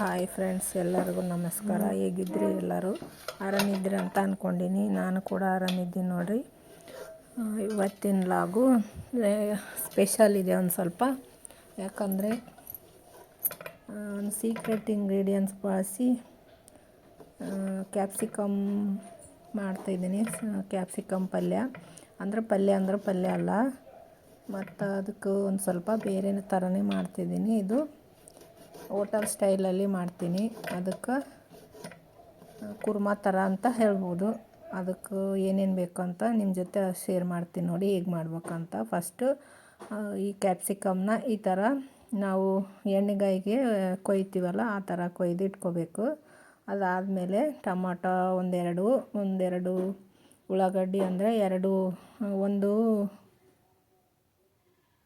Hi friends, ಎಲ್ಲರಿಗೂ ನಮಸ್ಕಾರ. ಹೇಗಿದ್ರಿ ಎಲ್ಲರೂ? ಆರಾಮಿದ್ರಿ ಅಂತ ಅಂದ್ಕೊಂಡಿನಿ ನಾನು ಕೂಡ ಆರಾಮಿದ್ದೀನಿ ನೋಡಿರಿ. ಇವತ್ತಿನ ಲಾಗು ಸ್ಪೆಷಲ್ ಇದೆ ಒಂದು ಸ್ವಲ್ಪ. ಯಾಕಂದರೆ ಒಂದು ಸೀಕ್ರೆಟ್ ಇಂಗ್ರೀಡಿಯೆಂಟ್ಸ್ ಬಳಸಿ ಕ್ಯಾಪ್ಸಿಕಮ್ ಮಾಡ್ತಾಯಿದ್ದೀನಿ ಕ್ಯಾಪ್ಸಿಕಮ್ ಪಲ್ಯ. ಅಂದ್ರೆ ಪಲ್ಯ ಅಂದ್ರೆ ಪಲ್ಯ ಅಲ್ಲ. ಮತ್ತು ಅದಕ್ಕೆ ಒಂದು ಸ್ವಲ್ಪ ಬೇರೆ ಥರನೇ ಮಾಡ್ತಿದ್ದೀನಿ. ಇದು ಹೋಟೆಲ್ ಸ್ಟೈಲಲ್ಲಿ ಮಾಡ್ತೀನಿ. ಅದಕ್ಕೆ ಕುರ್ಮಾ ಥರ ಅಂತ ಹೇಳ್ಬೋದು. ಅದಕ್ಕೆ ಏನೇನು ಬೇಕಂತ ನಿಮ್ಮ ಜೊತೆ ಶೇರ್ ಮಾಡ್ತೀನಿ ನೋಡಿ ಹೇಗೆ ಮಾಡ್ಬೇಕಂತ. ಫಸ್ಟು ಈ ಕ್ಯಾಪ್ಸಿಕಮ್ನ ಈ ಥರ ನಾವು ಎಣ್ಣೆಗಾಯಿಗೆ ಕೊಯ್ತೀವಲ್ಲ, ಆ ಥರ ಕೊಯ್ದು ಇಟ್ಕೋಬೇಕು. ಅದಾದಮೇಲೆ ಟೊಮಾಟೊ ಒಂದೆರಡು ಒಂದೆರಡು ಉಳ್ಳಾಗಡ್ಡಿ ಅಂದರೆ ಎರಡು, ಒಂದು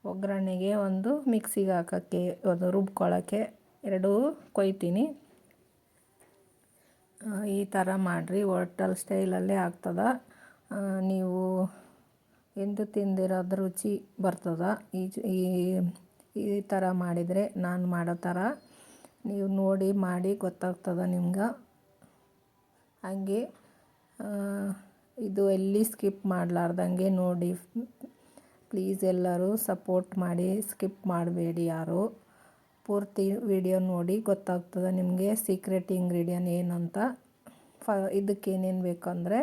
ಒಗ್ಗರಣೆಗೆ ಒಂದು ಮಿಕ್ಸಿಗೆ ಹಾಕೋಕ್ಕೆ, ಅದು ರುಬ್ಕೊಳ್ಳೋಕ್ಕೆ ಎರಡೂ ಕೊಯ್ತೀನಿ. ಈ ಥರ ಮಾಡಿರಿ. ಹೋಟಲ್ ಸ್ಟೈಲಲ್ಲೇ ಆಗ್ತದೆ. ನೀವು ಎಂದು ತಿಂದಿರೋದು ರುಚಿ ಬರ್ತದೆ. ಈ ಈ ಥರ ಮಾಡಿದರೆ ನಾನು ಮಾಡೋ ಥರ ನೀವು ನೋಡಿ, ಮಾಡಿ ಗೊತ್ತಾಗ್ತದೆ ನಿಮ್ಗೆ. ಹಾಗೆ ಇದು ಎಲ್ಲಿ ಸ್ಕಿಪ್ ಮಾಡಲಾರ್ದಂಗೆ ನೋಡಿ. ಪ್ಲೀಸ್ ಎಲ್ಲರೂ ಸಪೋರ್ಟ್ ಮಾಡಿ. ಸ್ಕಿಪ್ ಮಾಡಬೇಡಿ ಯಾರು. ಪೂರ್ತಿ ವಿಡಿಯೋ ನೋಡಿ ಗೊತ್ತಾಗ್ತದೆ ನಿಮಗೆ ಸೀಕ್ರೆಟ್ ಇಂಗ್ರೀಡಿಯನ್ ಏನಂತ. ಫ ಇದಕ್ಕೇನೇನು ಬೇಕಂದರೆ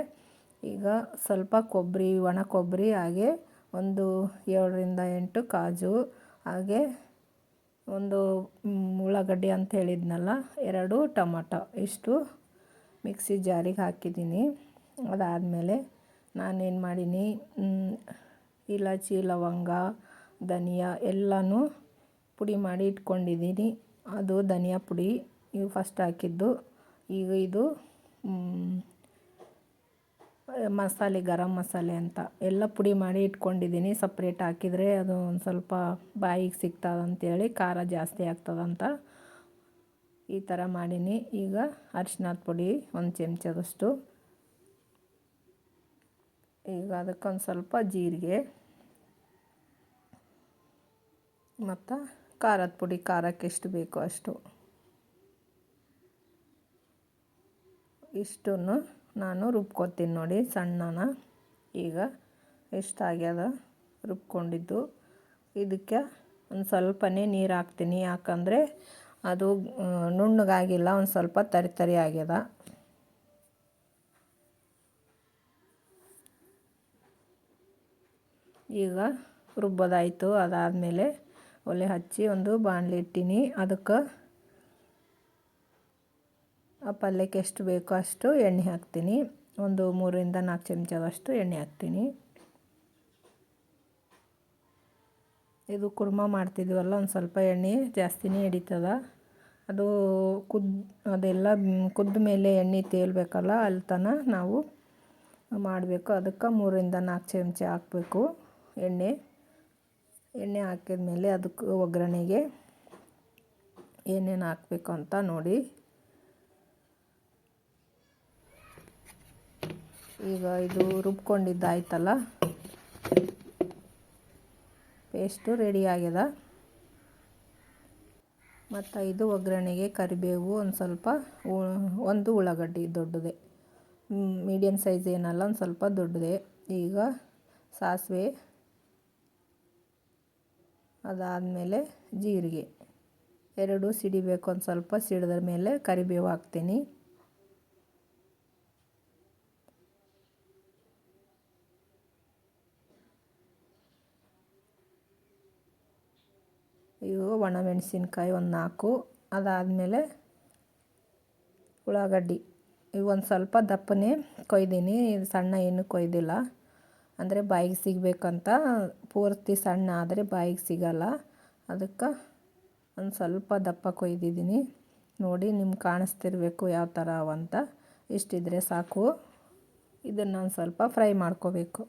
ಈಗ ಸ್ವಲ್ಪ ಕೊಬ್ಬರಿ ಒಣ ಕೊಬ್ಬರಿ ಹಾಗೆ ಒಂದು ಏಳರಿಂದ ಎಂಟು ಕಾಜು, ಹಾಗೆ ಒಂದು ಉಳ್ಳಾಗಡ್ಡೆ ಅಂತ ಹೇಳಿದ್ನಲ್ಲ, ಎರಡು ಟೊಮಟೊ. ಇಷ್ಟು ಮಿಕ್ಸಿ ಜಾರಿಗೆ ಹಾಕಿದ್ದೀನಿ. ಅದಾದಮೇಲೆ ನಾನೇನು ಮಾಡೀನಿ ಇಲಾಚಿ, ಲವಂಗ, ಧನಿಯಾ ಎಲ್ಲನೂ ಪುಡಿ ಮಾಡಿ ಇಟ್ಕೊಂಡಿದ್ದೀನಿ. ಅದು ಧನಿಯಾ ಪುಡಿ. ಇವು ಫಸ್ಟ್ ಹಾಕಿದ್ದು. ಈಗ ಇದು ಮಸಾಲೆ, ಗರಂ ಮಸಾಲೆ ಅಂತ. ಎಲ್ಲ ಪುಡಿ ಮಾಡಿ ಇಟ್ಕೊಂಡಿದ್ದೀನಿ. ಸಪ್ರೇಟ್ ಹಾಕಿದರೆ ಅದು ಒಂದು ಸ್ವಲ್ಪ ಬಾಯಿಗೆ ಸಿಗ್ತದೆ ಅಂತೇಳಿ ಖಾರ ಜಾಸ್ತಿ ಆಗ್ತದಂತ. ಈ ಥರ ಮಾಡೀನಿ. ಈಗ ಅರಿಶಿನದ ಪುಡಿ ಒಂದು ಚಮಚದಷ್ಟು. ಈಗ ಅದಕ್ಕೊಂದು ಸ್ವಲ್ಪ ಜೀರಿಗೆ. ಮತ್ತು ಖಾರದ ಪುಡಿ ಖಾರಕ್ಕೆ ಎಷ್ಟು ಬೇಕೋ ಅಷ್ಟು. ಇಷ್ಟನ್ನು ನಾನು ರುಬ್ಕೊತೀನಿ ನೋಡಿ ಸಣ್ಣನ. ಈಗ ಎಷ್ಟಾಗ್ಯದ ರುಬ್ಕೊಂಡಿದ್ದು. ಇದಕ್ಕೆ ಒಂದು ಸ್ವಲ್ಪನೇ ನೀರು ಹಾಕ್ತೀನಿ. ಯಾಕಂದರೆ ಅದು ನುಣ್ಣಗಾಗಿಲ್ಲ, ಒಂದು ಸ್ವಲ್ಪ ತರಿ ತರಿ ಆಗ್ಯದ. ಈಗ ರುಬ್ಬೋದಾಯಿತು. ಅದಾದಮೇಲೆ ಒಲೆ ಹಚ್ಚಿ ಒಂದು ಬಾಣಲಿ ಇಟ್ಟೀನಿ. ಅದಕ್ಕೆ ಆ ಪಲ್ಯಕ್ಕೆ ಎಷ್ಟು ಬೇಕೋ ಅಷ್ಟು ಎಣ್ಣೆ ಹಾಕ್ತೀನಿ. ಒಂದು ಮೂರರಿಂದ ನಾಲ್ಕು ಚಮಚದಷ್ಟು ಎಣ್ಣೆ ಹಾಕ್ತೀನಿ. ಇದು ಕುರ್ಮ ಮಾಡ್ತಿದ್ವಲ್ಲ, ಒಂದು ಸ್ವಲ್ಪ ಎಣ್ಣೆ ಜಾಸ್ತಿನೇ ಹಿಡಿತದ. ಅದು ಕುದ್, ಅದೆಲ್ಲ ಕುದ್ದ ಮೇಲೆ ಎಣ್ಣೆ ತೇಲ್ಬೇಕಲ್ಲ, ಅಲ್ಲಿ ತನಕ ನಾವು ಮಾಡಬೇಕು. ಅದಕ್ಕೆ ಮೂರರಿಂದ ನಾಲ್ಕು ಚಮಚ ಹಾಕಬೇಕು ಎಣ್ಣೆ. ಎಣ್ಣೆ ಹಾಕಿದ್ಮೇಲೆ ಅದಕ್ಕೆ ಒಗ್ಗರಣೆಗೆ ಏನೇನು ಹಾಕಬೇಕು ಅಂತ ನೋಡಿ. ಈಗ ಇದು ರುಬ್ಕೊಂಡಿದ್ದಾಯ್ತಲ್ಲ ಪೇಸ್ಟು ರೆಡಿ ಆಗ್ಯದ. ಮತ್ತು ಇದು ಒಗ್ಗರಣೆಗೆ ಕರಿಬೇವು ಒಂದು ಸ್ವಲ್ಪ ಒಂದು ಉಳ್ಳಾಗಡ್ಡಿ ದೊಡ್ಡದೇ. ಮೀಡಿಯಮ್ ಸೈಜ್ ಏನಲ್ಲ, ಒಂದು ಸ್ವಲ್ಪ ದೊಡ್ಡದೇ. ಈಗ ಸಾಸಿವೆ ಅದಾದಮೇಲೆ ಜೀರಿಗೆ. ಎರಡು ಸಿಡಿಬೇಕು ಒಂದು ಸ್ವಲ್ಪ ಸಿಡಿದ ಮೇಲೆ ಕರಿಬೇವು ಹಾಕ್ತೀನಿ. ಇವು ಒಣಮೆಣಸಿನ್ಕಾಯಿ ಒಂದು ನಾಲ್ಕು. ಅದಾದಮೇಲೆ ಉಳ್ಳಾಗಡ್ಡಿ. ಇವು ಒಂದು ಸ್ವಲ್ಪ ದಪ್ಪನೇ ಕೊಯ್ದೀನಿ. ಇದು ಸಣ್ಣ ಏನು ಕೊಯ್ದಿಲ್ಲ. ಅಂದರೆ ಬಾಯಿಗೆ ಸಿಗಬೇಕಂತ ಪೂರ್ತಿ ಸಣ್ಣ ಆದರೆ ಬಾಯಿಗೆ ಸಿಗಲ್ಲ. ಅದಕ್ಕೆ ಒಂದು ಸ್ವಲ್ಪ ದಪ್ಪ ಕೊಯ್ದಿದ್ದೀನಿ. ನೋಡಿ ನಿಮ್ಗೆ ಕಾಣಿಸ್ತಿರ್ಬೇಕು ಯಾವ ಥರ ಅವಂತ ಇಷ್ಟಿದ್ರೆ ಸಾಕು. ಇದನ್ನು ಒಂದು ಸ್ವಲ್ಪ ಫ್ರೈ ಮಾಡ್ಕೋಬೇಕು.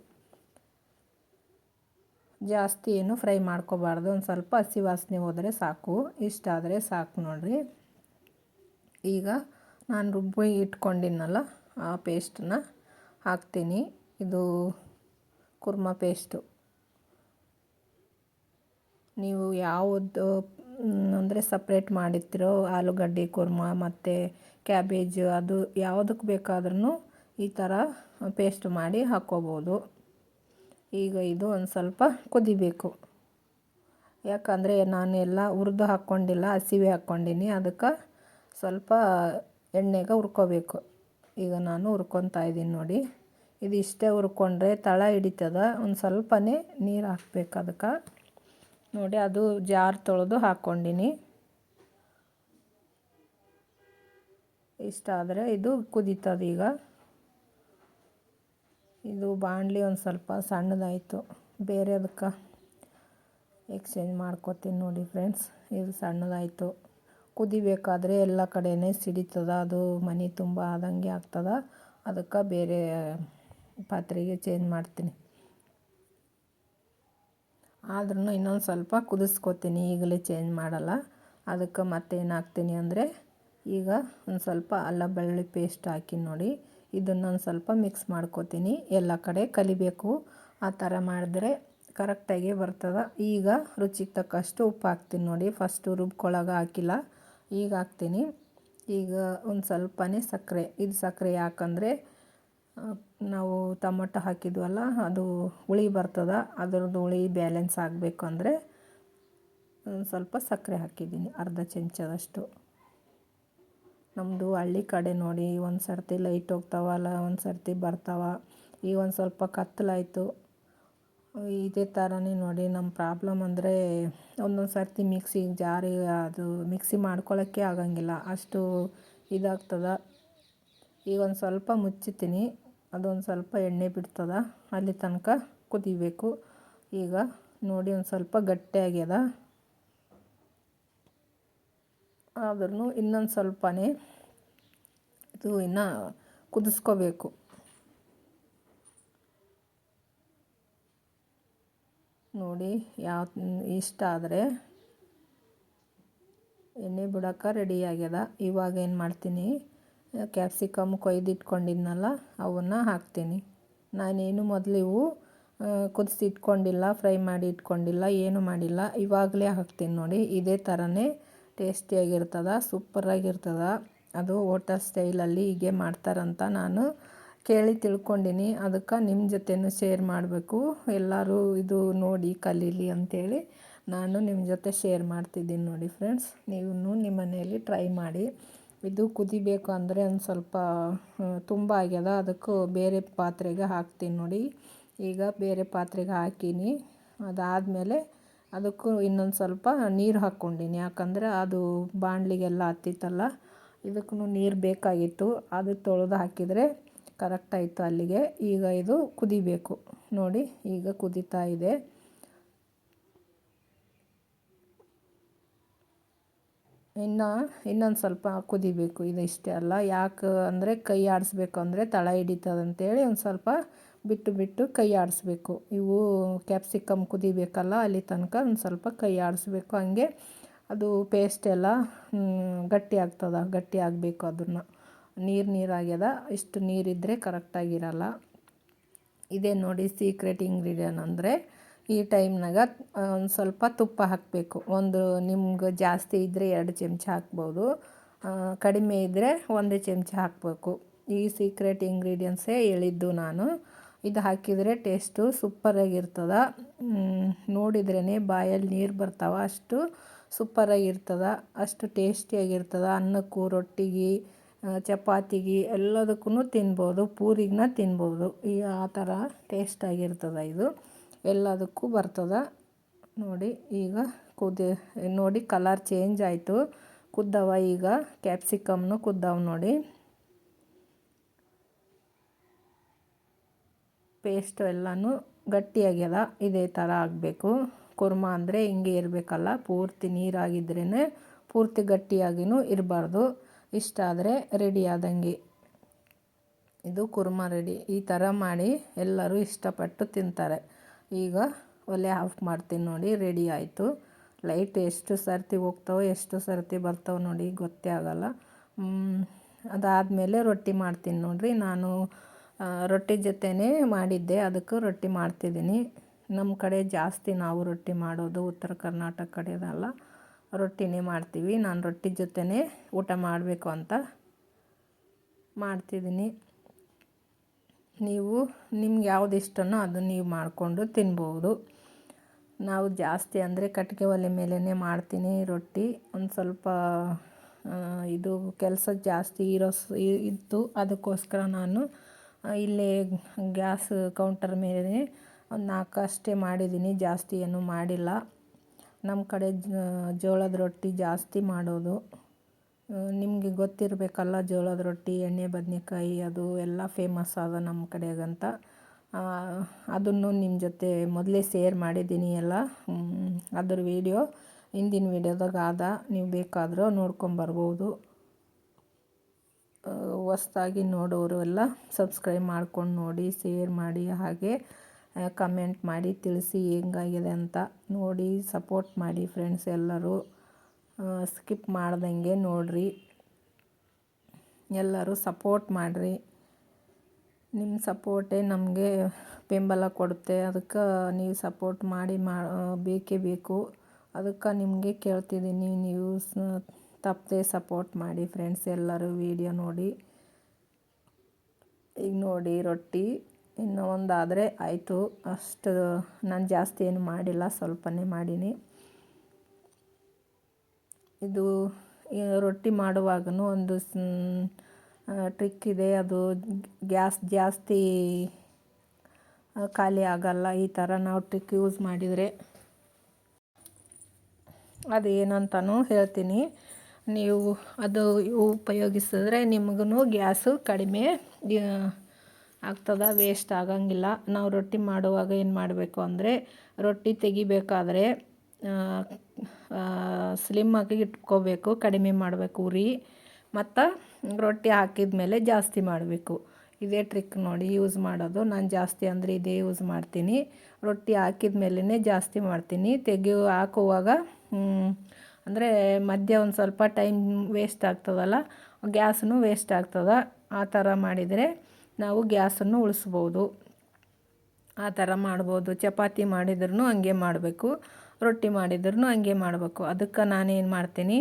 ಜಾಸ್ತಿ ಏನು ಫ್ರೈ ಮಾಡ್ಕೋಬಾರ್ದು. ಒಂದು ಸ್ವಲ್ಪ ಹಸಿ ವಾಸನೆ ಹೋದರೆ ಸಾಕು. ಇಷ್ಟಾದರೆ ಸಾಕು ನೋಡಿರಿ. ಈಗ ನಾನು ರುಬ್ಬಿ ಇಟ್ಕೊಂಡಿನಲ್ಲ ಆ ಪೇಸ್ಟನ್ನ ಹಾಕ್ತೀನಿ. ಇದು ಕುರ್ಮ ಪೇಸ್ಟು. ನೀವು ಯಾವುದು ಅಂದರೆ ಸಪ್ರೇಟ್ ಮಾಡಿರ್ತೀರೋ ಆಲೂಗಡ್ಡೆ ಕುರ್ಮ ಮತ್ತು ಕ್ಯಾಬೇಜು ಅದು ಯಾವುದಕ್ಕೆ ಬೇಕಾದ್ರೂ ಈ ಥರ ಪೇಸ್ಟ್ ಮಾಡಿ ಹಾಕ್ಕೋಬೋದು. ಈಗ ಇದು ಒಂದು ಸ್ವಲ್ಪ ಕುದಿಬೇಕು. ಯಾಕಂದರೆ ನಾನು ಎಲ್ಲ ಹುರಿದು ಹಾಕ್ಕೊಂಡಿಲ್ಲ ಹಸಿವೆ ಹಾಕ್ಕೊಂಡಿನಿ, ಅದಕ್ಕೆ ಸ್ವಲ್ಪ ಎಣ್ಣೆಗೆ ಹುರ್ಕೋಬೇಕು. ಈಗ ನಾನು ಹುರ್ಕೊತಾ ಇದ್ದೀನಿ ನೋಡಿ. ಇದು ಇಷ್ಟೇ ಹುರ್ಕೊಂಡ್ರೆ ತಳ ಹಿಡಿತದ. ಒಂದು ಸ್ವಲ್ಪನೇ ನೀರು ಹಾಕ್ಬೇಕು ಅದಕ್ಕೆ. ನೋಡಿ, ಅದು ಜಾರ್ ತೊಳೆದು ಹಾಕ್ಕೊಂಡಿನಿ ಇಷ್ಟ ಆದರೆ ಇದು ಕುದೀತದ ಈಗ. ಇದು ಬಾಣಲಿ ಒಂದು ಸ್ವಲ್ಪ ಸಣ್ಣದಾಯಿತು. ಬೇರೆ ಅದಕ್ಕೆ ಎಕ್ಸ್ಚೇಂಜ್ ಮಾಡ್ಕೋತೀನಿ ನೋಡಿ ಫ್ರೆಂಡ್ಸ್ ಇದು ಸಣ್ಣದಾಯಿತು. ಕುದಿಬೇಕಾದ್ರೆ ಎಲ್ಲ ಕಡೆನೇ ಸಿಡಿತದ. ಅದು ಮನೆ ತುಂಬ ಆದಂಗೆ ಆಗ್ತದ. ಅದಕ್ಕೆ ಬೇರೆ ಪಾತ್ರೆಗೆ ಚೇಂಜ್ ಮಾಡ್ತೀನಿ. ಆದ್ರೂ ಇನ್ನೊಂದು ಸ್ವಲ್ಪ ಕುದಿಸ್ಕೊತೀನಿ, ಈಗಲೇ ಚೇಂಜ್ ಮಾಡಲ್ಲ. ಅದಕ್ಕೆ ಮತ್ತೇನು ಹಾಕ್ತೀನಿ ಅಂದರೆ, ಈಗ ಒಂದು ಸ್ವಲ್ಪ ಅಲ್ಲ ಬೆಳ್ಳುಳ್ಳಿ ಪೇಸ್ಟ್ ಹಾಕಿ ನೋಡಿ. ಇದನ್ನೊಂದು ಸ್ವಲ್ಪ ಮಿಕ್ಸ್ ಮಾಡ್ಕೋತೀನಿ. ಎಲ್ಲ ಕಡೆ ಕಲಿಬೇಕು. ಆ ಥರ ಮಾಡಿದ್ರೆ ಕರೆಕ್ಟಾಗಿ ಬರ್ತದೆ. ಈಗ ರುಚಿಗೆ ತಕ್ಕಷ್ಟು ಉಪ್ಪು ಹಾಕ್ತೀನಿ ನೋಡಿ. ಫಸ್ಟು ರುಬ್ಕೊಳಗೆ ಹಾಕಿಲ್ಲ. ಈಗ ಹಾಕ್ತೀನಿ. ಈಗ ಒಂದು ಸ್ವಲ್ಪನೇ ಸಕ್ಕರೆ. ಇದು ಸಕ್ಕರೆ ಯಾಕಂದರೆ ನಾವು ಟೊಮೊಟೊ ಹಾಕಿದ್ವಲ್ಲ, ಅದು ಹುಳಿ ಬರ್ತದೆ, ಅದರದ್ದು ಹುಳಿ ಬ್ಯಾಲೆನ್ಸ್ ಆಗಬೇಕು ಅಂದರೆ ಸ್ವಲ್ಪ ಸಕ್ಕರೆ ಹಾಕಿದ್ದೀನಿ, ಅರ್ಧ ಚಮಚದಷ್ಟು. ನಮ್ಮದು ಹಳ್ಳಿ ಕಡೆ ನೋಡಿ, ಒಂದು ಸರ್ತಿ ಲೈಟ್ ಹೋಗ್ತಾವಲ್ಲ, ಒಂದು ಸರ್ತಿ ಬರ್ತಾವ ಈ ಒಂದು ಸ್ವಲ್ಪ ಕತ್ತಲಾಯಿತು. ಇದೇ ಥರನೇ ನೋಡಿ ನಮ್ಮ ಪ್ರಾಬ್ಲಮ್ ಅಂದರೆ ಒಂದೊಂದು ಸರ್ತಿ ಮಿಕ್ಸಿ ಜಾರಿ, ಅದು ಮಿಕ್ಸಿ ಮಾಡ್ಕೊಳ್ಳೋಕ್ಕೆ ಆಗಂಗಿಲ್ಲ, ಅಷ್ಟು ಇದಾಗ್ತದೆ. ಈಗ ಒಂದು ಸ್ವಲ್ಪ ಮುಚ್ಚುತ್ತೀನಿ ಅದೊಂದು ಸ್ವಲ್ಪ ಎಣ್ಣೆ ಬಿಡ್ತದ. ಅಲ್ಲಿ ತನಕ ಕುದಿಬೇಕು. ಈಗ ನೋಡಿ ಒಂದು ಸ್ವಲ್ಪ ಗಟ್ಟಿಯಾಗ್ಯದ ಆದ್ರೂ ಇನ್ನೊಂದು ಸ್ವಲ್ಪನೇ ಇದು ಇನ್ನು ಕುದಿಸ್ಕೋಬೇಕು. ನೋಡಿ ಯಾವ ಇಷ್ಟ ಆದರೆ ಎಣ್ಣೆ ಬಿಡೋಕೆ ರೆಡಿ ಆಗ್ಯದ. ಇವಾಗ ಏನು ಮಾಡ್ತೀನಿ? ಕ್ಯಾಪ್ಸಿಕಮ್ ಕೊಯ್ದಿಟ್ಕೊಂಡಿದ್ನಲ್ಲ, ಅವನ್ನು ಹಾಕ್ತೀನಿ. ನಾನೇನು ಮೊದಲು ಇವು ಕುದಿಸಿ ಇಟ್ಕೊಂಡಿಲ್ಲ ಫ್ರೈ ಮಾಡಿ ಇಟ್ಕೊಂಡಿಲ್ಲ ಏನು ಮಾಡಿಲ್ಲ, ಇವಾಗಲೇ ಹಾಕ್ತೀನಿ ನೋಡಿ. ಇದೇ ಥರನೇ ಟೇಸ್ಟಿಯಾಗಿರ್ತದೆ, ಸೂಪರಾಗಿರ್ತದೆ. ಅದು ಹೋಟೆಲ್ ಸ್ಟೈಲಲ್ಲಿ ಹೀಗೆ ಮಾಡ್ತಾರಂತ ನಾನು ಕೇಳಿ ತಿಳ್ಕೊಂಡಿನಿ. ಅದಕ್ಕೆ ನಿಮ್ಮ ಜೊತೆನೂ ಶೇರ್ ಮಾಡಬೇಕು. ಎಲ್ಲರೂ ಇದು ನೋಡಿ ಕಲೀಲಿ ಅಂಥೇಳಿ ನಾನು ನಿಮ್ಮ ಜೊತೆ ಶೇರ್ ಮಾಡ್ತಿದ್ದೀನಿ ನೋಡಿ ಫ್ರೆಂಡ್ಸ್. ನೀವು ನಿಮ್ಮ ಮನೆಯಲ್ಲಿ ಟ್ರೈ ಮಾಡಿ. ಇದು ಕುದಿಬೇಕು ಅಂದರೆ ಒಂದು ಸ್ವಲ್ಪ ತುಂಬ ಆಗ್ಯದ. ಅದಕ್ಕೂ ಬೇರೆ ಪಾತ್ರೆಗೆ ಹಾಕ್ತೀನಿ ನೋಡಿ. ಈಗ ಬೇರೆ ಪಾತ್ರೆಗೆ ಹಾಕೀನಿ. ಅದಾದಮೇಲೆ ಅದಕ್ಕೂ ಇನ್ನೊಂದು ಸ್ವಲ್ಪ ನೀರು ಹಾಕ್ಕೊಂಡೀನಿ. ಯಾಕಂದರೆ ಅದು ಬಾಣಲಿಗೆಲ್ಲ ಹತ್ತಿತ್ತಲ್ಲ ಇದಕ್ಕೂ ನೀರು ಬೇಕಾಗಿತ್ತು. ಅದು ತೊಳೆದು ಹಾಕಿದರೆ ಕರೆಕ್ಟಾಯಿತು ಅಲ್ಲಿಗೆ. ಈಗ ಇದು ಕುದಿಬೇಕು. ನೋಡಿ, ಈಗ ಕುದಿತಾ ಇದೆ. ಇನ್ನು, ಇನ್ನೊಂದು ಸ್ವಲ್ಪ ಕುದಿಬೇಕು ಇದು ಇಷ್ಟೇ ಅಲ್ಲ. ಯಾಕೆ ಅಂದರೆ ಕೈ ಆಡಿಸ್ಬೇಕು ಅಂದರೆ ತಳ ಹಿಡಿತದಂತೇಳಿ ಒಂದು ಸ್ವಲ್ಪ ಬಿಟ್ಟು ಬಿಟ್ಟು ಕೈ ಆಡಿಸ್ಬೇಕು. ಇವು ಕ್ಯಾಪ್ಸಿಕಮ್ ಕುದಿಬೇಕಲ್ಲ, ಅಲ್ಲಿ ತನಕ ಒಂದು ಸ್ವಲ್ಪ ಕೈ ಆಡಿಸ್ಬೇಕು. ಹಂಗೆ ಅದು ಪೇಸ್ಟ್ ಎಲ್ಲ ಗಟ್ಟಿ ಆಗ್ತದ. ಗಟ್ಟಿ ಆಗಬೇಕು ಅದನ್ನು. ನೀರು ನೀರಾಗ್ಯದ. ಇಷ್ಟು ನೀರಿದ್ದರೆ ಕರೆಕ್ಟಾಗಿರಲ್ಲ ಇದೇ ನೋಡಿ ಸೀಕ್ರೆಟ್ ಇಂಗ್ರೀಡಿಯನ್ ಅಂದರೆ ಈ ಟೈಮ್ನಾಗ ಒಂದು ಸ್ವಲ್ಪ ತುಪ್ಪ ಹಾಕಬೇಕು. ಒಂದು ನಿಮ್ಗೆ ಜಾಸ್ತಿ ಇದ್ದರೆ ಎರಡು ಚಮಚ ಹಾಕ್ಬೋದು. ಕಡಿಮೆ ಇದ್ದರೆ ಒಂದೇ ಚಮಚ ಹಾಕಬೇಕು. ಈ ಸೀಕ್ರೆಟ್ ಇಂಗ್ರೀಡಿಯೆಂಟ್ಸೇ ಹೇಳಿದ್ದು ನಾನು. ಇದು ಹಾಕಿದರೆ ಟೇಸ್ಟು ಸೂಪರಾಗಿರ್ತದೆ. ನೋಡಿದ್ರೇ ಬಾಯಲ್ಲಿ ನೀರು ಬರ್ತಾವ, ಅಷ್ಟು ಸೂಪರಾಗಿರ್ತದೆ, ಅಷ್ಟು ಟೇಸ್ಟಿಯಾಗಿರ್ತದೆ. ಅನ್ನಕ್ಕೂ, ರೊಟ್ಟಿಗೆ ಚಪಾತಿಗೆ ಎಲ್ಲದಕ್ಕೂ ತಿನ್ಬೋದು ಪೂರಿಗನ್ನ ತಿನ್ಬೋದು. ಈ ಆ ಥರ ಟೇಸ್ಟಾಗಿರ್ತದೆ ಇದು. ಎಲ್ಲದಕ್ಕೂ ಬರ್ತದೆ. ನೋಡಿ, ಈಗ ಕುದಿ, ನೋಡಿ ಕಲರ್ ಚೇಂಜ್ ಆಯಿತು. ಕುದ್ದವ ಈಗ ಕ್ಯಾಪ್ಸಿಕಮ್ನು ಕುದ್ದವ ನೋಡಿ. ಪೇಸ್ಟು ಎಲ್ಲನೂ ಗಟ್ಟಿಯಾಗ್ಯದ. ಇದೇ ಥರ ಆಗಬೇಕು. ಕುರ್ಮ ಅಂದರೆ ಹಿಂಗೆ ಇರಬೇಕಲ್ಲ, ಪೂರ್ತಿ ನೀರಾಗಿದ್ರೇ ಪೂರ್ತಿ ಗಟ್ಟಿಯಾಗಿಯೂ ಇರಬಾರ್ದು. ಇಷ್ಟ ಆದರೆ ರೆಡಿ ಆದಂಗೆ. ಇದು ಕುರ್ಮ ರೆಡಿ ಈ ಥರ ಮಾಡಿ ಎಲ್ಲರೂ ಇಷ್ಟಪಟ್ಟು ತಿಂತಾರೆ. ಈಗ ಒಲೆ ಆಫ್ ಮಾಡ್ತೀನಿ ನೋಡಿ ರೆಡಿ ಆಯಿತು. ಲೈಟ್ ಎಷ್ಟು ಸರ್ತಿ ಹೋಗ್ತಾವೋ, ಎಷ್ಟು ಸರ್ತಿ ಬರ್ತಾವೆ ನೋಡಿ ಗೊತ್ತೇ ಆಗೋಲ್ಲ. ಅದಾದಮೇಲೆ ರೊಟ್ಟಿ ಮಾಡ್ತೀನಿ ನೋಡಿರಿ. ನಾನು ರೊಟ್ಟಿ ಜೊತೆನೇ ಮಾಡಿದ್ದೆ, ಅದಕ್ಕೆ ರೊಟ್ಟಿ ಮಾಡ್ತಿದ್ದೀನಿ. ನಮ್ಮ ಕಡೆ ಜಾಸ್ತಿ ನಾವು ರೊಟ್ಟಿ ಮಾಡೋದು ಉತ್ತರ ಕರ್ನಾಟಕ ಕಡೆದಲ್ಲ. ರೊಟ್ಟಿನೇ ಮಾಡ್ತೀವಿ. ನಾನು ರೊಟ್ಟಿ ಜೊತೆನೇ ಊಟ ಮಾಡಬೇಕು ಅಂತ ಮಾಡ್ತಿದ್ದೀನಿ. ನೀವು ನಿಮ್ಗೆ ಯಾವ್ದು ಇಷ್ಟನೋ ಅದನ್ನು ನೀವು ಮಾಡಿಕೊಂಡು ತಿನ್ಬೋದು. ನಾವು ಜಾಸ್ತಿ ಅಂದರೆ ಕಟ್ಟಿಗೆ ಒಲೆ ಮೇಲೇ ಮಾಡ್ತೀನಿ ರೊಟ್ಟಿ. ಒಂದು ಸ್ವಲ್ಪ ಇದು ಕೆಲಸ ಜಾಸ್ತಿ ಇರೋ ಇತ್ತು. ಅದಕ್ಕೋಸ್ಕರ ನಾನು ಇಲ್ಲೇ ಗ್ಯಾಸ್ ಕೌಂಟರ್ ಮೇಲೆ ಒಂದು ನಾಲ್ಕು ಅಷ್ಟೇ ಮಾಡಿದ್ದೀನಿ. ಜಾಸ್ತಿ ಏನೂ ಮಾಡಿಲ್ಲ. ನಮ್ಮ ಕಡೆ ಜೋಳದ ರೊಟ್ಟಿ ಜಾಸ್ತಿ ಮಾಡೋದು. ನಿಮಗೆ ಗೊತ್ತಿರಬೇಕಲ್ಲ ಜೋಳದ ರೊಟ್ಟಿ, ಎಣ್ಣೆ, ಬದನೇಕಾಯಿ, ಅದು ಎಲ್ಲ ಫೇಮಸ್ ಅದ ನಮ್ಮ ಕಡೆಗಂತ. ಅದನ್ನು ನಿಮ್ಮ ಜೊತೆ ಮೊದಲೇ ಸೇರ್ ಮಾಡಿದ್ದೀನಿ ಎಲ್ಲ. ಅದ್ರ ವೀಡಿಯೋ ಹಿಂದಿನ ವೀಡಿಯೋದಾಗ ಆದ. ನೀವು ಬೇಕಾದರೂ ನೋಡ್ಕೊಂಬರ್ಬೋದು ಹೊಸ್ದಾಗಿ ನೋಡೋರು ಎಲ್ಲ ಸಬ್ಸ್ಕ್ರೈಬ್ ಮಾಡ್ಕೊಂಡು ನೋಡಿ ಶೇರ್ ಮಾಡಿ, ಹಾಗೆ ಕಮೆಂಟ್ ಮಾಡಿ ತಿಳಿಸಿ ಹೆಂಗಾಗಿದೆ ಅಂತ ನೋಡಿ ಸಪೋರ್ಟ್ ಮಾಡಿ ಫ್ರೆಂಡ್ಸ್ ಎಲ್ಲರೂ. ಸ್ಕಿಪ್ ಮಾಡ್ದಂಗೆ ನೋಡಿರಿ. ಎಲ್ಲರೂ ಸಪೋರ್ಟ್ ಮಾಡಿರಿ. ನಿಮ್ಮ ಸಪೋರ್ಟೇ ನಮಗೆ ಬೆಂಬಲ ಕೊಡುತ್ತೆ. ಅದಕ್ಕೆ ನೀವು ಸಪೋರ್ಟ್ ಮಾಡಿ ಮಾ ಬೇಕೇ ಬೇಕು. ಅದಕ್ಕೆ ನಿಮಗೆ ಕೇಳ್ತಿದ್ದೀನಿ, ನೀವು ತಪ್ಪದೆ ಸಪೋರ್ಟ್ ಮಾಡಿ ಫ್ರೆಂಡ್ಸ್ ಎಲ್ಲರೂ ವಿಡಿಯೋ ನೋಡಿ. ಈಗ ನೋಡಿ ರೊಟ್ಟಿ. ಇನ್ನೂ ಒಂದಾದರೆ ಆಯಿತು. ಅಷ್ಟು ನಾನು ಜಾಸ್ತಿ ಏನು ಮಾಡಿಲ್ಲ, ಸ್ವಲ್ಪನೇ ಮಾಡೀನಿ. ಇದು ರೊಟ್ಟಿ ಮಾಡುವಾಗ ಒಂದು ಟ್ರಿಕ್ ಇದೆ. ಅದು ಗ್ಯಾಸ್ ಜಾಸ್ತಿ ಖಾಲಿ ಆಗಲ್ಲ. ಈ ಥರ ನಾವು ಟ್ರಿಕ್ ಯೂಸ್ ಮಾಡಿದರೆ ಅದು ಏನಂತನೂ ಹೇಳ್ತೀನಿ. ನೀವು ಅದು ಉಪಯೋಗಿಸಿದ್ರೆ ನಿಮಗೂ ಗ್ಯಾಸು ಕಡಿಮೆ ಆಗ್ತದೆ ವೇಸ್ಟ್ ಆಗಂಗಿಲ್ಲ. ನಾವು ರೊಟ್ಟಿ ಮಾಡುವಾಗ ಏನು ಮಾಡಬೇಕು ಅಂದರೆ ರೊಟ್ಟಿ ತೆಗಿಬೇಕಾದ್ರೆ ಸ್ಲಿಮ್ಮಾಗಿ ಇಟ್ಕೋಬೇಕು, ಕಡಿಮೆ ಮಾಡಬೇಕು ಉರಿ. ಮತ್ತು ರೊಟ್ಟಿ ಹಾಕಿದ ಮೇಲೆ ಜಾಸ್ತಿ ಮಾಡಬೇಕು. ಇದೇ ಟ್ರಿಕ್ ನೋಡಿ ಯೂಸ್ ಮಾಡೋದು. ನಾನು ಜಾಸ್ತಿ ಅಂದರೆ ಇದೇ ಯೂಸ್ ಮಾಡ್ತೀನಿ. ರೊಟ್ಟಿ ಹಾಕಿದ ಮೇಲೇ ಜಾಸ್ತಿ ಮಾಡ್ತೀನಿ. ತೆಗೆಯೋ, ಹಾಕುವಾಗ ಅಂದರೆ ಮಧ್ಯ ಒಂದು ಸ್ವಲ್ಪ ಟೈಮ್ ವೇಸ್ಟ್ ಆಗ್ತದಲ್ಲ ಗ್ಯಾಸನ್ನು ವೇಸ್ಟ್ ಆಗ್ತದೆ. ಆ ಥರ ಮಾಡಿದರೆ ನಾವು ಗ್ಯಾಸನ್ನು ಉಳಿಸ್ಬೋದು. ಆ ಥರ ಮಾಡ್ಬೋದು. ಚಪಾತಿ ಮಾಡಿದ್ರೂ ಹಂಗೆ ಮಾಡಬೇಕು. ರೊಟ್ಟಿ ಮಾಡಿದ್ರೂ ಹಂಗೆ ಮಾಡಬೇಕು. ಅದಕ್ಕೆ ನಾನೇನು ಮಾಡ್ತೀನಿ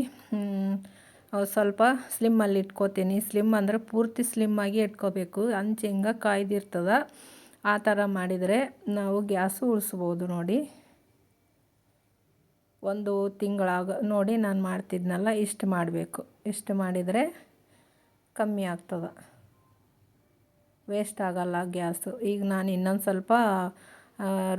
ಸ್ವಲ್ಪ ಸ್ಲಿಮ್ಮಲ್ಲಿ ಇಟ್ಕೋತೀನಿ. ಸ್ಲಿಮ್ ಅಂದರೆ ಪೂರ್ತಿ ಸ್ಲಿಮ್ಮಾಗಿ ಇಟ್ಕೋಬೇಕು. ಹಂಚ್ ಹಿಂಗೆ ಕಾಯ್ದಿರ್ತದೆ. ಆ ಥರ ಮಾಡಿದರೆ ನಾವು ಗ್ಯಾಸು ಉಳಿಸ್ಬೋದು ನೋಡಿ. ಒಂದು ತಿಂಗಳಾಗ, ನೋಡಿ ನಾನು ಮಾಡ್ತಿದ್ನಲ್ಲ, ಇಷ್ಟು ಮಾಡಬೇಕು. ಇಷ್ಟು ಮಾಡಿದರೆ ಕಮ್ಮಿ ಆಗ್ತದೆ. ವೇಸ್ಟ್ ಆಗಲ್ಲ ಗ್ಯಾಸು. ಈಗ ನಾನು ಇನ್ನೊಂದು ಸ್ವಲ್ಪ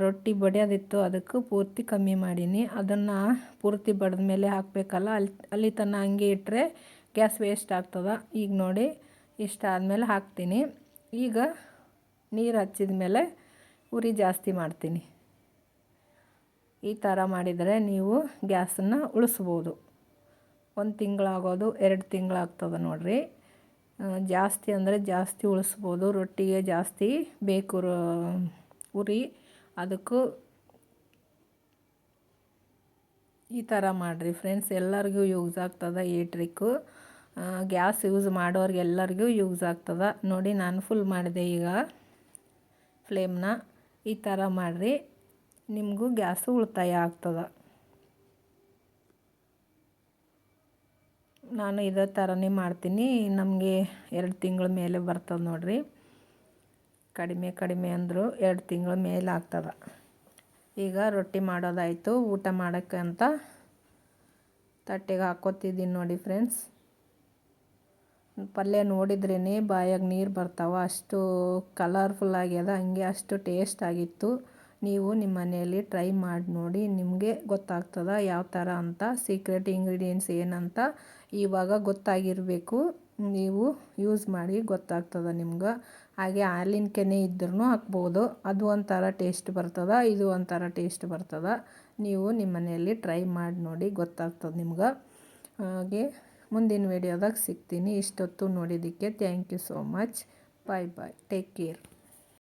ರೊಟ್ಟಿ ಬಡಿಯೋದಿತ್ತು ಅದಕ್ಕೆ ಪೂರ್ತಿ ಕಮ್ಮಿ ಮಾಡೀನಿ. ಅದನ್ನು ಪೂರ್ತಿ ಬಡ್ದ ಮೇಲೆ ಹಾಕಬೇಕಲ್ಲ ಅಲ್ಲಿ ಅಲ್ಲಿ ತನಕ ಹಂಗೆ ಇಟ್ಟರೆ ಗ್ಯಾಸ್ ವೇಸ್ಟ್ ಆಗ್ತದೆ. ಈಗ ನೋಡಿ, ಇಷ್ಟ ಆದಮೇಲೆ ಹಾಕ್ತೀನಿ. ಈಗ ನೀರು ಹಚ್ಚಿದ ಮೇಲೆ ಉರಿ ಜಾಸ್ತಿ ಮಾಡ್ತೀನಿ. ಈ ಥರ ಮಾಡಿದರೆ ನೀವು ಗ್ಯಾಸನ್ನು ಉಳಿಸ್ಬೋದು. ಒಂದು ತಿಂಗಳಾಗೋದು, ಎರಡು ತಿಂಗಳಾಗ್ತದೆ ನೋಡಿರಿ. ಜಾಸ್ತಿ ಅಂದರೆ ಜಾಸ್ತಿ ಉಳಿಸ್ಬೋದು. ರೊಟ್ಟಿಗೆ ಜಾಸ್ತಿ ಬೇಕು ಉರಿ. ಅದಕ್ಕೂ ಈ ಥರ ಮಾಡಿರಿ ಫ್ರೆಂಡ್ಸ್ ಎಲ್ಲರಿಗೂ ಯೂಸ್ ಆಗ್ತದೆ ಈ ಟ್ರಿಕ್ಕು ಗ್ಯಾಸ್ ಯೂಸ್ ಮಾಡೋರಿಗೆಲ್ಲರಿಗೂ ಯೂಸ್ ಆಗ್ತದೆ. ನೋಡಿ ನಾನು ಫುಲ್ ಮಾಡಿದೆ ಈಗ ಫ್ಲೇಮ್ನ ಈ ಥರ ಮಾಡಿರಿ, ನಿಮಗೂ ಗ್ಯಾಸು ಉಳಿತಾಯ ಆಗ್ತದೆ. ನಾನು ಇದೇ ಥರನೇ ಮಾಡ್ತೀನಿ. ನಮಗೆ ಎರಡು ತಿಂಗಳ ಮೇಲೆ ಬರ್ತದೆ ನೋಡಿರಿ. ಕಡಿಮೆ ಕಡಿಮೆ ಅಂದರೂ ಎರಡು ತಿಂಗಳ ಮೇಲೆ ಆಗ್ತದೆ. ಈಗ ರೊಟ್ಟಿ ಮಾಡೋದಾಯಿತು, ಊಟ ಮಾಡೋಕ್ಕೆ ಅಂತ ತಟ್ಟೆಗೆ ಹಾಕೋತಿದ್ದೀನಿ ನೋಡಿ ಫ್ರೆಂಡ್ಸ್. ಪಲ್ಯ ನೋಡಿದ್ರೇ ಬಾಯಾಗ ನೀರು ಬರ್ತಾವೆ, ಅಷ್ಟು ಕಲರ್ಫುಲ್ ಆಗ್ಯದ, ಹಂಗೆ ಅಷ್ಟು ಟೇಸ್ಟ್ ಆಗಿತ್ತು. ನೀವು ನಿಮ್ಮ ಮನೆಯಲ್ಲಿ ಟ್ರೈ ಮಾಡಿ ನೋಡಿ, ನಿಮಗೆ ಗೊತ್ತಾಗ್ತದ ಯಾವ ಥರ ಅಂತ ಸೀಕ್ರೆಟ್ ಇಂಗ್ರೀಡಿಯೆಂಟ್ಸ್ ಏನಂತ. ಇವಾಗ ಗೊತ್ತಾಗಿರಬೇಕು, ನೀವು ಯೂಸ್ ಮಾಡಿ ಗೊತ್ತಾಗ್ತದೆ ನಿಮ್ಗೆ. ಹಾಗೆ ಹಾಲಿನ ಕೆನೆ ಇದ್ರೂ ಹಾಕ್ಬೋದು. ಅದು ಒಂಥರ ಟೇಸ್ಟ್ ಬರ್ತದೆ, ಇದು ಒಂಥರ ಟೇಸ್ಟ್ ಬರ್ತದೆ. ನೀವು ನಿಮ್ಮ ಮನೆಯಲ್ಲಿ ಟ್ರೈ ಮಾಡಿ ನೋಡಿ ಗೊತ್ತಾಗ್ತದೆ ನಿಮ್ಗೆ. ಹಾಗೆ ಮುಂದಿನ ವೀಡಿಯೋದಾಗ ಸಿಗ್ತೀನಿ. ಇಷ್ಟೊತ್ತು ನೋಡಿದ್ದಕ್ಕೆ thank you so much bye bye take care